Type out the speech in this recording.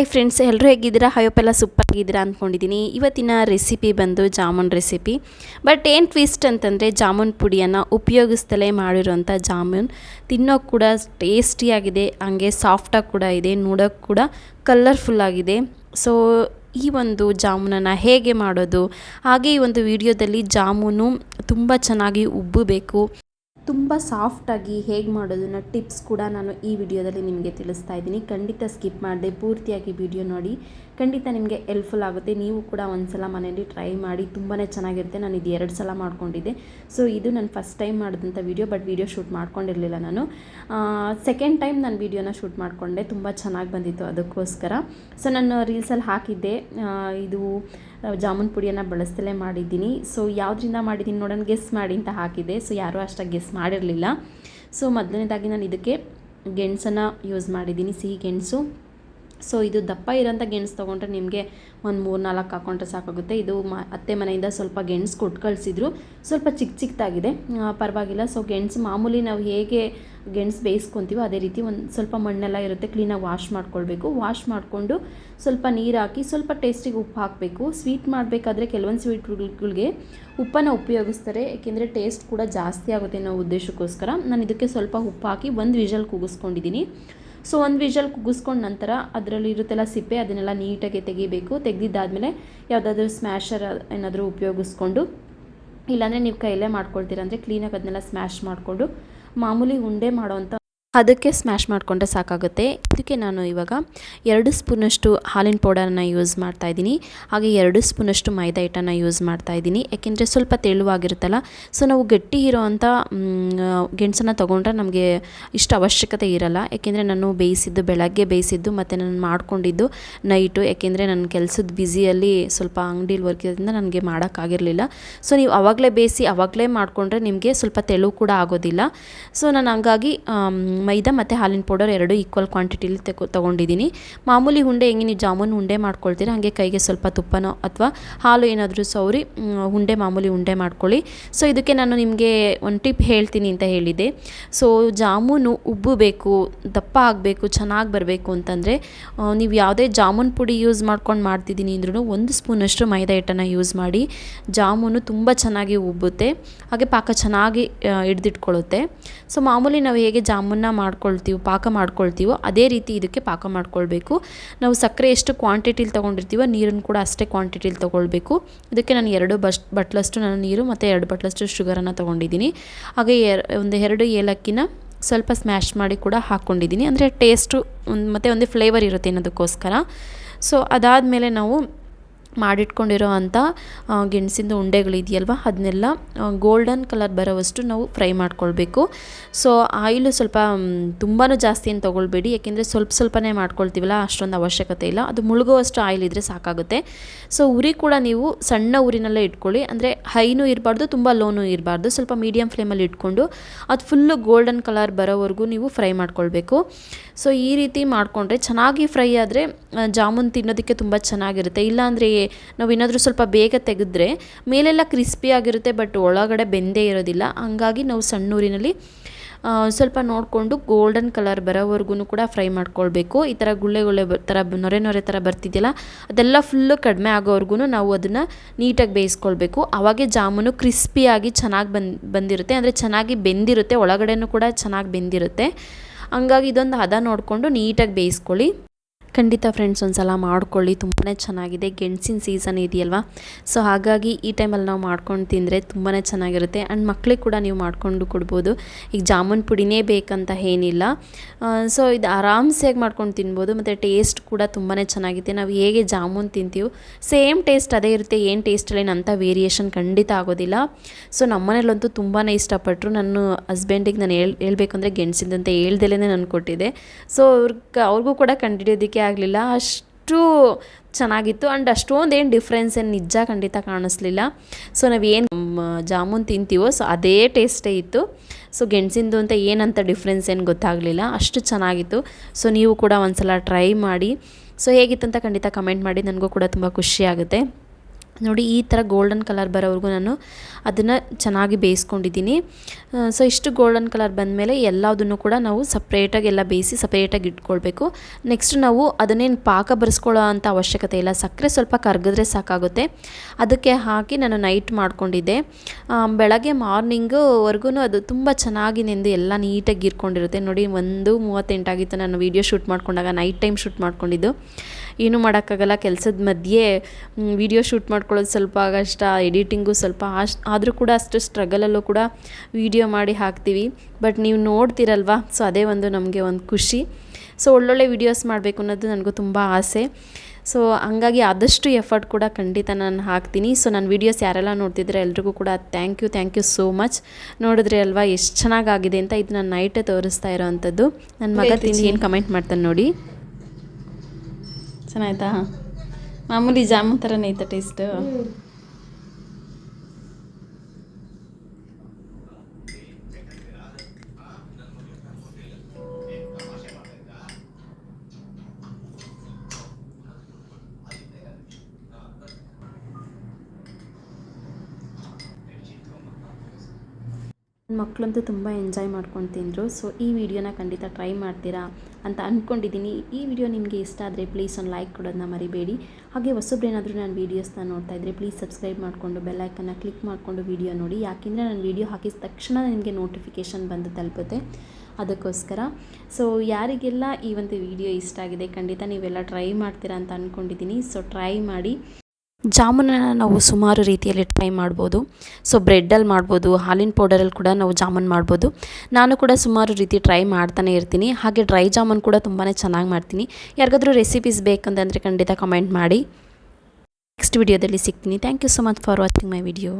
Hi friends ಎಲ್ಲರೂ ಹೇಗಿದ್ದೀರಾ? ಹಯೋಪೆಲ್ಲ super ಆಗಿದ್ದೀರಾ ಅಂದ್ಕೊಂಡಿದ್ದೀನಿ ಇವತ್ತಿನ ರೆಸಿಪಿ ಬಂದು ಜಾಮೂನ್ ರೆಸಿಪಿ ಬಟ್ ಏನು ಟ್ವಿಸ್ಟ್ ಅಂತಂದರೆ ಜಾಮೂನ್ ಪುಡಿಯನ್ನು ಉಪಯೋಗಿಸ್ತಲೇ ಮಾಡಿರುವಂಥ ಜಾಮೂನ್. ತಿನ್ನೋಕ್ಕೆ ಕೂಡ ಟೇಸ್ಟಿಯಾಗಿದೆ ಹಾಗೆ ಸಾಫ್ಟಾಗಿ ಕೂಡ ಇದೆ ನೋಡೋಕ್ಕೆ ಕೂಡ ಕಲರ್ಫುಲ್ ಆಗಿದೆ. ಸೊ ಈ ಒಂದು ಜಾಮೂನನ್ನು ಹೇಗೆ ಮಾಡೋದು? ಹಾಗೆ ಈ ಒಂದು ವಿಡಿಯೋದಲ್ಲಿ ಜಾಮೂನು ತುಂಬ ಚೆನ್ನಾಗಿ ಉಬ್ಬಬೇಕು. ತುಂಬ ಸಾಫ್ಟಾಗಿ ಹೇಗೆ ಮಾಡೋದನ್ನ ಟಿಪ್ಸ್ ಕೂಡ ನಾನು ಈ ವಿಡಿಯೋದಲ್ಲಿ ನಿಮಗೆ ತಿಳಿಸ್ತಾ ಇದ್ದೀನಿ. ಖಂಡಿತ ಸ್ಕಿಪ್ ಮಾಡದೆ ಪೂರ್ತಿಯಾಗಿ ವಿಡಿಯೋ ನೋಡಿ. ಖಂಡಿತ ನಿಮಗೆ ಹೆಲ್ಪ್ಫುಲ್ ಆಗುತ್ತೆ. ನೀವು ಕೂಡ ಒಂದ್ಸಲ ಮನೆಯಲ್ಲಿ ಟ್ರೈ ಮಾಡಿ ತುಂಬಾ ಚೆನ್ನಾಗಿರುತ್ತೆ. ನಾನು ಇದು ಎರಡು ಸಲ ಮಾಡಿಕೊಂಡಿದ್ದೆ. ಸೊ, ಇದು ನಾನು ಫಸ್ಟ್ ಟೈಮ್ ಮಾಡಿದಂಥ ವಿಡಿಯೋ, ಬಟ್ ವಿಡಿಯೋ ಶೂಟ್ ಮಾಡ್ಕೊಂಡಿರಲಿಲ್ಲ ನಾನು. ಸೆಕೆಂಡ್ ಟೈಮ್ ನಾನು ವಿಡಿಯೋನ ಶೂಟ್ ಮಾಡಿಕೊಂಡೆ. ತುಂಬ ಚೆನ್ನಾಗಿ ಬಂದಿತ್ತು ಅದಕ್ಕೋಸ್ಕರ. ಸೊ, ನಾನು ರೀಲ್ಸಲ್ಲಿ ಹಾಕಿದ್ದೆ. ಇದು ಜಾಮೂನ್ ಪುಡಿಯನ್ನು ಬಳಸ್ತಲೇ ಮಾಡಿದ್ದೀನಿ. ಸೊ ಯಾವುದರಿಂದ ಮಾಡಿದ್ದೀನಿ ನೋಡೋಣ ಗೆಸ್ ಮಾಡಿ ಅಂತ ಹಾಕಿದೆ ಸೊ ಯಾರೂ ಅಷ್ಟಾಗಿ ಗೆಸ್ ಮಾಡಿರಲಿಲ್ಲ. ಸೊ ಮೊದಲನೇದಾಗಿ ನಾನು ಇದಕ್ಕೆ ಗೆಣಸನ್ನು ಯೂಸ್ ಮಾಡಿದ್ದೀನಿ, ಸಿಹಿ ಗೆಣಸು. ಸೊ ಇದು ದಪ್ಪ ಇರೋಂಥ ಗೆಣಸು ತೊಗೊಂಡ್ರೆ ನಿಮಗೆ ಒಂದು ಮೂರು ನಾಲ್ಕು ಹಾಕೊಂಡ್ರೆ ಸಾಕಾಗುತ್ತೆ. ಇದು ಮ, ಅತ್ತೆ ಮನೆಯಿಂದ ಸ್ವಲ್ಪ ಗೆಣಸು ಕೊಟ್ಟು ಕಳಿಸಿದ್ರು. ಸ್ವಲ್ಪ ಚಿಕ್ಕ ಚಿಕ್ಕದಾಗಿದೆ ಪರವಾಗಿಲ್ಲ. ಸೊ ಗೆಣಸು ಮಾಮೂಲಿ ನಾವು ಹೇಗೆ ಗೆಣಸು ಬೇಯಿಸ್ಕೊತೀವೋ ಅದೇ ರೀತಿ ಒಂದು ಸ್ವಲ್ಪ ಮಣ್ಣೆಲ್ಲ ಇರುತ್ತೆ. ಕ್ಲೀನಾಗಿ ವಾಶ್ ಮಾಡ್ಕೊಳ್ಬೇಕು. ವಾಶ್ ಮಾಡಿಕೊಂಡು ಸ್ವಲ್ಪ ನೀರು ಹಾಕಿ ಸ್ವಲ್ಪ ಟೇಸ್ಟಿಗೆ ಉಪ್ಪು ಹಾಕಬೇಕು. ಸ್ವೀಟ್ ಮಾಡಬೇಕಾದ್ರೆ ಕೆಲವೊಂದು ಸ್ವೀಟ್ಗಳಿಗೆ ಉಪ್ಪನ್ನು ಉಪಯೋಗಿಸ್ತಾರೆ. ಏಕೆಂದರೆ ಟೇಸ್ಟ್ ಕೂಡ ಜಾಸ್ತಿ ಆಗುತ್ತೆ ಅನ್ನೋ ಉದ್ದೇಶಕ್ಕೋಸ್ಕರ. ನಾನು ಇದಕ್ಕೆ ಸ್ವಲ್ಪ ಉಪ್ಪು ಹಾಕಿ ಒಂದು ವಿಷಲ್ ಕೂಗಿಸ್ಕೊಂಡಿದ್ದೀನಿ ಸೊ ಒಂದು ವಿಷಲ್ ಕುಗ್ಗಿಸ್ಕೊಂಡು ನಂತರ ಅದರಲ್ಲಿ ಇರುತ್ತೆಲ್ಲ ಸಿಪ್ಪೆ, ಅದನ್ನೆಲ್ಲ ನೀಟಾಗಿ ತೆಗಿಬೇಕು. ತೆಗೆದಿದ್ದಾದಮೇಲೆ ಯಾವುದಾದ್ರೂ ಸ್ಮ್ಯಾಶರ್ ಏನಾದರೂ ಉಪಯೋಗಿಸ್ಕೊಂಡು, ಇಲ್ಲಾಂದರೆ ನೀವು ಕೈಯಲ್ಲೇ ಮಾಡ್ಕೊಳ್ತೀರ ಅಂದರೆ ಕ್ಲೀನಾಗಿ ಅದನ್ನೆಲ್ಲ ಸ್ಮ್ಯಾಶ್ ಮಾಡಿಕೊಂಡು, ಮಾಮೂಲಿ ಉಂಡೆ ಮಾಡೋವಂಥ ಅದಕ್ಕೆ ಸ್ಮ್ಯಾಶ್ ಮಾಡಿಕೊಂಡ್ರೆ ಸಾಕಾಗುತ್ತೆ. ಇದಕ್ಕೆ ನಾನು ಇವಾಗ ಎರಡು ಸ್ಪೂನಷ್ಟು ಹಾಲಿನ ಪೌಡರನ್ನು ಯೂಸ್ ಮಾಡ್ತಾ ಇದ್ದೀನಿ. ಹಾಗೆ ಎರಡು ಸ್ಪೂನಷ್ಟು ಮೈದಾ ಹಿಟ್ಟನ್ನು ಯೂಸ್ ಮಾಡ್ತಾ ಇದ್ದೀನಿ. ಯಾಕೆಂದರೆ ಸ್ವಲ್ಪ ತೆಳುವಾಗಿರುತ್ತಲ್ಲ ಸೊ ನಾವು ಗಟ್ಟಿ ಇರೋವಂಥ ಗೆಣಸನ್ನು ತೊಗೊಂಡ್ರೆ ನಮಗೆ ಇಷ್ಟು ಅವಶ್ಯಕತೆ ಇರಲ್ಲ. ಯಾಕೆಂದರೆ ನಾನು ಬೇಯಿಸಿದ್ದು, ಬೆಳಗ್ಗೆ ಬೇಯಿಸಿದ್ದು ಮತ್ತು ನಾನು ಮಾಡ್ಕೊಂಡಿದ್ದು ನೈಟು ಯಾಕೆಂದರೆ ನನ್ನ ಕೆಲಸದ ಬ್ಯುಸಿಯಲ್ಲಿ ಸ್ವಲ್ಪ ಅಂಗಡಿಲಿ ವರ್ಕ್ ಇರೋದ್ರಿಂದ ನನಗೆ ಮಾಡೋಕ್ಕಾಗಿರಲಿಲ್ಲ. ಸೊ ನೀವು ಆವಾಗಲೇ ಬೇಯಿಸಿ, ಅವಾಗಲೇ ಮಾಡಿಕೊಂಡ್ರೆ ನಿಮಗೆ ಸ್ವಲ್ಪ ತೆಳು ಕೂಡ ಆಗೋದಿಲ್ಲ. ಸೊ ನಾನು ಹಂಗಾಗಿ ಮೈದಾ ಮತ್ತು ಹಾಲಿನ ಪೌಡರ್ ಎರಡು ಈಕ್ವಲ್ ಕ್ವಾಂಟಿಟಿಲಿ ತೆಗೊ ತೊಗೊಂಡಿದ್ದೀನಿ. ಮಾಮೂಲಿ ಉಂಡೆ ಹೆಂಗೆ, ನೀವು ಜಾಮೂನ್ ಉಂಡೆ ಮಾಡ್ಕೊಳ್ತೀರ? ಹಾಗೆ ಕೈಗೆ ಸ್ವಲ್ಪ ತುಪ್ಪನೋ ಅಥವಾ ಹಾಲು ಏನಾದರೂ ಸೌರಿ ಉಂಡೆ ಮಾಮೂಲಿ ಉಂಡೆ ಮಾಡ್ಕೊಳ್ಳಿ. ಸೊ ಇದಕ್ಕೆ ನಾನು ನಿಮಗೆ ಒಂದು ಟಿಪ್ ಹೇಳ್ತೀನಿ ಅಂತ ಹೇಳಿದೆ ಸೊ ಜಾಮೂನು ಉಬ್ಬಬೇಕು ದಪ್ಪ ಆಗಬೇಕು, ಚೆನ್ನಾಗಿ ಬರಬೇಕು ಅಂತಂದರೆ ನೀವು ಯಾವುದೇ ಜಾಮೂನ್ ಪುಡಿ ಯೂಸ್ ಮಾಡ್ಕೊಂಡು ಮಾಡ್ತಿದ್ದೀನಿ ಅಂದ್ರೂ ಒಂದು ಸ್ಪೂನಷ್ಟು ಮೈದಾ ಹಿಟ್ಟನ್ನು ಯೂಸ್ ಮಾಡಿ, ಜಾಮೂನು ತುಂಬ ಚೆನ್ನಾಗಿ ಉಬ್ಬುತ್ತೆ. ಹಾಗೆ ಪಾಕ ಚೆನ್ನಾಗಿ ಹಿಡ್ದಿಟ್ಕೊಳ್ಳುತ್ತೆ ಸೊ ಮಾಮೂಲಿ ನಾವು ಹೇಗೆ ಜಾಮೂನ್ನ ಮಾಡ್ಕೊಳ್ತೀವೋ, ಪಾಕ ಮಾಡ್ಕೊಳ್ತೀವೋ, ಅದೇ ರೀತಿ ಇದಕ್ಕೆ ಪಾಕ ಮಾಡ್ಕೊಳ್ಬೇಕು. ನಾವು ಸಕ್ಕರೆ ಎಷ್ಟು ಕ್ವಾಂಟಿಟಿಲಿ ತೊಗೊಂಡಿರ್ತೀವೋ, ನೀರನ್ನು ಕೂಡ ಅಷ್ಟೇ ಕ್ವಾಂಟಿಟಿಲಿ ತೊಗೊಳ್ಬೇಕು. ಇದಕ್ಕೆ ನಾನು ಎರಡು ಬಸ್ ಬಟ್ಲಷ್ಟು ನಾನು ನೀರು ಮತ್ತು ಎರಡು ಬಟ್ಲಷ್ಟು ಶುಗರನ್ನು ತೊಗೊಂಡಿದ್ದೀನಿ. ಹಾಗೆ ಒಂದು ಎರಡು ಏಲಕ್ಕಿನ ಸ್ವಲ್ಪ ಸ್ಮ್ಯಾಶ್ ಮಾಡಿ ಕೂಡ ಹಾಕ್ಕೊಂಡಿದ್ದೀನಿ ಅಂದರೆ ಟೇಸ್ಟು ಒಂದು, ಮತ್ತು ಒಂದು ಫ್ಲೇವರ್ ಇರುತ್ತೆ ಅನ್ನೋದಕ್ಕೋಸ್ಕರ. ಸೊ ಅದಾದಮೇಲೆ ನಾವು ಮಾಡಿಟ್ಕೊಂಡಿರೋ ಅಂಥ ಗೆಣಸಿಂದು ಉಂಡೆಗಳಿದೆಯಲ್ವ? ಅದನ್ನೆಲ್ಲ ಗೋಲ್ಡನ್ ಕಲರ್ ಬರೋವಷ್ಟು ನಾವು ಫ್ರೈ ಮಾಡ್ಕೊಳ್ಬೇಕು. ಸೊ ಆಯಿಲು ಸ್ವಲ್ಪ ತುಂಬಾ ಜಾಸ್ತಿ ಏನು ತೊಗೊಳ್ಬೇಡಿ. ಯಾಕೆಂದರೆ ಸ್ವಲ್ಪ ಸ್ವಲ್ಪನೇ ಮಾಡ್ಕೊಳ್ತೀವಲ್ಲ, ಅಷ್ಟೊಂದು ಅವಶ್ಯಕತೆ ಇಲ್ಲ. ಅದು ಮುಳುಗುವಷ್ಟು ಆಯಿಲ್ ಇದ್ದರೆ ಸಾಕಾಗುತ್ತೆ. ಸೊ ಉರಿ ಕೂಡ ನೀವು ಸಣ್ಣ ಉರಿನಲ್ಲೇ ಇಟ್ಕೊಳ್ಳಿ. ಅಂದರೆ ಹೈನೂ ಇರಬಾರ್ದು, ತುಂಬ ಲೋನೂ ಇರಬಾರ್ದು. ಸ್ವಲ್ಪ ಮೀಡಿಯಮ್ ಫ್ಲೇಮಲ್ಲಿ ಇಟ್ಕೊಂಡು, ಅದು ಫುಲ್ಲು ಗೋಲ್ಡನ್ ಕಲರ್ ಬರೋವರೆಗೂ ನೀವು ಫ್ರೈ ಮಾಡ್ಕೊಳ್ಬೇಕು. ಸೊ ಈ ರೀತಿ ಮಾಡಿಕೊಂಡ್ರೆ ಚೆನ್ನಾಗಿ ಫ್ರೈ ಆದರೆ ಜಾಮೂನ್ ತಿನ್ನೋದಕ್ಕೆ ತುಂಬ ಚೆನ್ನಾಗಿರುತ್ತೆ. ಇಲ್ಲಾಂದರೆ ನಾವು ಏನಾದರೂ ಸ್ವಲ್ಪ ಬೇಗ ತೆಗೆದ್ರೆ ಮೇಲೆಲ್ಲ ಕ್ರಿಸ್ಪಿ ಆಗಿರುತ್ತೆ ಬಟ್ ಒಳಗಡೆ ಬೆಂದೇ ಇರೋದಿಲ್ಲ. ಹಂಗಾಗಿ ನಾವು ಸಣ್ಣೂರಿನಲ್ಲಿ ಸ್ವಲ್ಪ ನೋಡಿಕೊಂಡು ಗೋಲ್ಡನ್ ಕಲರ್ ಬರೋವರೆಗೂ ಕೂಡ ಫ್ರೈ ಮಾಡ್ಕೊಳ್ಬೇಕು. ಈ ಥರ ಗುಳ್ಳೆ ಗುಳ್ಳೆ ಥರ ನೊರೆ ನೊರೆ ಥರ ಬರ್ತಿದೆಯಲ್ಲ, ಅದೆಲ್ಲ ಫುಲ್ಲು ಕಡಿಮೆ ಆಗೋವರೆಗೂ ನಾವು ಅದನ್ನು ನೀಟಾಗಿ ಬೇಯಿಸ್ಕೊಳ್ಬೇಕು. ಆವಾಗೆ ಜಾಮೂನು ಕ್ರಿಸ್ಪಿಯಾಗಿ ಚೆನ್ನಾಗಿ ಬಂದು, ಬಂದಿರುತ್ತೆ. ಅಂದರೆ ಚೆನ್ನಾಗಿ ಬೆಂದಿರುತ್ತೆ, ಒಳಗಡೆನೂ ಕೂಡ ಚೆನ್ನಾಗಿ ಬೆಂದಿರುತ್ತೆ. ಹಂಗಾಗಿ ಇದೊಂದು ಹದ ನೋಡಿಕೊಂಡು ನೀಟಾಗಿ ಬೇಯಿಸ್ಕೊಳ್ಳಿ. ಖಂಡಿತ ಫ್ರೆಂಡ್ಸ್ ಒಂದು ಸಲ ಮಾಡ್ಕೊಳ್ಳಿ. ತುಂಬಾ ಚೆನ್ನಾಗಿದೆ. ಗೆಣಸಿನ ಸೀಸನ್ ಇದೆಯಲ್ವ? ಸೊ ಹಾಗಾಗಿ ಈ ಟೈಮಲ್ಲಿ ನಾವು ಮಾಡ್ಕೊಂಡು ತಿಂದರೆ ತುಂಬಾ ಚೆನ್ನಾಗಿರುತ್ತೆ. ಆ್ಯಂಡ್ ಮಕ್ಳಿಗೆ ಕೂಡ ನೀವು ಮಾಡಿಕೊಂಡು ಕೊಡ್ಬೋದು. ಈಗ ಜಾಮೂನ್ ಪುಡಿನೇ ಬೇಕಂತ ಏನಿಲ್ಲ. ಸೊ ಇದು ಆರಾಮ್ಸೆಯಾಗಿ ಮಾಡ್ಕೊಂಡು ತಿನ್ಬೋದು. ಮತ್ತು ಟೇಸ್ಟ್ ಕೂಡ ತುಂಬಾ ಚೆನ್ನಾಗಿದೆ ನಾವು ಹೇಗೆ ಜಾಮೂನ್ ತಿಂತೀವಿ ಸೇಮ್ ಟೇಸ್ಟ್ ಅದೇ ಇರುತ್ತೆ. ಏನು ಟೇಸ್ಟಲ್ಲಿ ಅಂಥ ವೇರಿಯೇಷನ್ ಖಂಡಿತ ಆಗೋದಿಲ್ಲ. ಸೊ ನಮ್ಮನೇಲಂತೂ ತುಂಬಾ ಇಷ್ಟಪಟ್ಟರು ನನ್ನ ಹಸ್ಬೆಂಡಿಗೆ ನಾನು ಹೇಳ್, ಹೇಳ್ಬೇಕಂದ್ರೆ ಅಂತ ಹೇಳ್ದಲೇ ನಾನು ಕೊಟ್ಟಿದ್ದೆ. ಸೊ ಅವ್ರಿಗೆ, ಅವ್ರಿಗೂ ಕೂಡ ಆಗಲಿಲ್ಲ. ಅಷ್ಟು ಚೆನ್ನಾಗಿತ್ತು. ಆ್ಯಂಡ್ ಅಷ್ಟೊಂದು ಏನು ಡಿಫ್ರೆನ್ಸ್ ಏನು ನಿಜ ಖಂಡಿತ ಕಾಣಿಸ್ಲಿಲ್ಲ. ಸೊ ಏನು ಜಾಮೂನ್ ತಿಂತೀವೋ ಸೊ ಅದೇ ಟೇಸ್ಟೇ ಇತ್ತು. ಸೊ ಗೆಣಸಿಂದು ಅಂತ ಏನಂತ ಡಿಫ್ರೆನ್ಸ್ ಏನು ಗೊತ್ತಾಗಲಿಲ್ಲ. ಅಷ್ಟು ಚೆನ್ನಾಗಿತ್ತು. ಸೊ ನೀವು ಕೂಡ ಒಂದ್ಸಲ ಟ್ರೈ ಮಾಡಿ. ಸೊ ಅಂತ ಖಂಡಿತ ಕಮೆಂಟ್ ಮಾಡಿ. ನನಗೂ ಕೂಡ ತುಂಬ ಖುಷಿ ಆಗುತ್ತೆ. ನೋಡಿ, ಈ ಥರ ಗೋಲ್ಡನ್ ಕಲರ್ ಬರೋವರೆಗೂ ನಾನು ಅದನ್ನು ಚೆನ್ನಾಗಿ ಬೇಯಿಸ್ಕೊಂಡಿದ್ದೀನಿ. ಸೊ ಇಷ್ಟು ಗೋಲ್ಡನ್ ಕಲರ್ ಬಂದಮೇಲೆ ಎಲ್ಲದನ್ನು ಕೂಡ ನಾವು ಸಪ್ರೇಟಾಗಿ ಎಲ್ಲ ಬೇಯಿಸಿ ಸಪ್ರೇಟಾಗಿ ಇಟ್ಕೊಳ್ಬೇಕು. ನೆಕ್ಸ್ಟ್ ನಾವು ಅದನ್ನೇನು ಪಾಕ ಬರೆಸ್ಕೊಳ್ಳೋ ಅಂಥ ಅವಶ್ಯಕತೆ ಇಲ್ಲ. ಸಕ್ಕರೆ ಸ್ವಲ್ಪ ಕರಗಿದ್ರೆ ಸಾಕಾಗುತ್ತೆ. ಅದಕ್ಕೆ ಹಾಕಿ ನಾನು ನೈಟ್ ಮಾಡಿಕೊಂಡಿದ್ದೆ. ಬೆಳಗ್ಗೆ ಮಾರ್ನಿಂಗುವರೆಗೂ ಅದು ತುಂಬ ಚೆನ್ನಾಗಿ ನೆಂದು ಎಲ್ಲ ನೀಟಾಗಿ ಇರ್ಕೊಂಡಿರುತ್ತೆ ನೋಡಿ, ಒಂದು ಮೂವತ್ತೆಂಟಾಗಿತ್ತು. ನಾನು ವೀಡಿಯೋ ಶೂಟ್ ಮಾಡ್ಕೊಂಡಾಗ ನೈಟ್ ಟೈಮ್ ಶೂಟ್ ಮಾಡ್ಕೊಂಡಿದ್ದು. ಏನೂ ಮಾಡೋಕ್ಕಾಗಲ್ಲ ಕೆಲಸದ ಮಧ್ಯೆ ವಿಡಿಯೋ ಶೂಟ್ ಮಾಡ್ಕೊಳ್ಳೋದು ಸ್ವಲ್ಪ ಕಷ್ಟ ಎಡಿಟಿಂಗು ಸ್ವಲ್ಪ ಅಷ್ಟು ಆದರೂ ಕೂಡ ಅಷ್ಟು ಸ್ಟ್ರಗಲಲ್ಲೂ ಕೂಡ ವಿಡಿಯೋ ಮಾಡಿ ಹಾಕ್ತೀವಿ. ಬಟ್ ನೀವು ನೋಡ್ತೀರಲ್ವಾ? ಸೊ ಅದೇ ಒಂದು ನಮಗೆ ಒಂದು ಖುಷಿ. ಸೊ ಒಳ್ಳೊಳ್ಳೆ ವೀಡಿಯೋಸ್ ಮಾಡಬೇಕು ಅನ್ನೋದು ನನಗೂ ತುಂಬ ಆಸೆ. ಸೊ ಹಂಗಾಗಿ ಆದಷ್ಟು ಎಫರ್ಟ್ ಕೂಡ ಖಂಡಿತ ನಾನು ಹಾಕ್ತೀನಿ. ಸೊ ನನ್ನ ವೀಡಿಯೋಸ್ ಯಾರೆಲ್ಲ ನೋಡ್ತಿದ್ರೆ ಎಲ್ರಿಗೂ ಕೂಡ thank you thank you so much ನೋಡಿದ್ರೆ ಅಲ್ವಾ ಎಷ್ಟು ಚೆನ್ನಾಗಾಗಿದೆ ಅಂತ ಇದು ನಾನು ನೈಟೇ ತೋರಿಸ್ತಾ ಇರೋವಂಥದ್ದು ನನ್ನ ಮಗ ತಿಂದು ಏನು ಕಮೆಂಟ್ ಮಾಡ್ತಾನೆ ನೋಡಿ. ಚೆನ್ನಾಯ್ತಾ? ಮಾಮೂಲಿ ಜಾಮೂನ್ ಥರನೇ ಐತೆ ಟೇಸ್ಟು ಮಕ್ಕಳಂತೂ ತುಂಬ ಎಂಜಾಯ್ ಮಾಡ್ಕೊಂಡು ತಿಂದರು. ಸೊ ಈ ವಿಡಿಯೋನ ಖಂಡಿತ ಟ್ರೈ ಮಾಡ್ತೀರಾ? ಅಂತ ಅಂದ್ಕೊಂಡಿದ್ದೀನಿ ಈ ವಿಡಿಯೋ ನಿಮಗೆ ಇಷ್ಟ ಆದರೆ ಪ್ಲೀಸ್ ಒಂದು ಲೈಕ್ ಕೊಡೋದನ್ನ ಮರಿಬೇಡಿ. ಹಾಗೆ ಹೊಸಬ್ರೇನಾದರೂ ನಾನು ವೀಡಿಯೋಸ್ನ ನೋಡ್ತಾ ಇದ್ದರೆ ಪ್ಲೀಸ್ ಸಬ್ಸ್ಕ್ರೈಬ್ ಮಾಡಿಕೊಂಡು ಬೆಲ್ಲೈಕನ್ನ ಕ್ಲಿಕ್ ಮಾಡಿಕೊಂಡು ವೀಡಿಯೋ ನೋಡಿ. ಯಾಕೆಂದರೆ ನಾನು ವಿಡಿಯೋ ಹಾಕಿದ ತಕ್ಷಣ ನಿಮಗೆ ನೋಟಿಫಿಕೇಷನ್ ಬಂದು ತಲುಪುತ್ತೆ. ಅದಕ್ಕೋಸ್ಕರ. ಸೊ ಯಾರಿಗೆಲ್ಲ ಈ ಒಂದು ವಿಡಿಯೋ ಇಷ್ಟ ಆಗಿದೆ ಖಂಡಿತ ನೀವೆಲ್ಲ ಟ್ರೈ ಮಾಡ್ತೀರಾ ಅಂತ ಅಂದ್ಕೊಂಡಿದ್ದೀನಿ ಸೊ ಟ್ರೈ ಮಾಡಿ. ಜಾಮೂನನ್ನು ನಾವು ಸುಮಾರು ರೀತಿಯಲ್ಲಿ ಟ್ರೈ ಮಾಡ್ಬೋದು. ಸೊ ಬ್ರೆಡ್ಡಲ್ಲಿ ಮಾಡ್ಬೋದು, ಹಾಲಿನ ಪೌಡರಲ್ಲಿ ಕೂಡ ನಾವು ಜಾಮೂನ್ ಮಾಡ್ಬೋದು. ನಾನು ಕೂಡ ಸುಮಾರು ರೀತಿ ಟ್ರೈ ಮಾಡ್ತಾನೆ ಇರ್ತೀನಿ. ಹಾಗೆ ಡ್ರೈ ಜಾಮೂನ್ ಕೂಡ ತುಂಬಾ ಚೆನ್ನಾಗಿ ಮಾಡ್ತೀನಿ. ಯಾರಿಗಾದರೂ ರೆಸಿಪೀಸ್ ಬೇಕಂತಂದರೆ ಖಂಡಿತ ಕಮೆಂಟ್ ಮಾಡಿ. ನೆಕ್ಸ್ಟ್ ವಿಡಿಯೋದಲ್ಲಿ ಸಿಗ್ತೀನಿ. Thank you so much for watching my video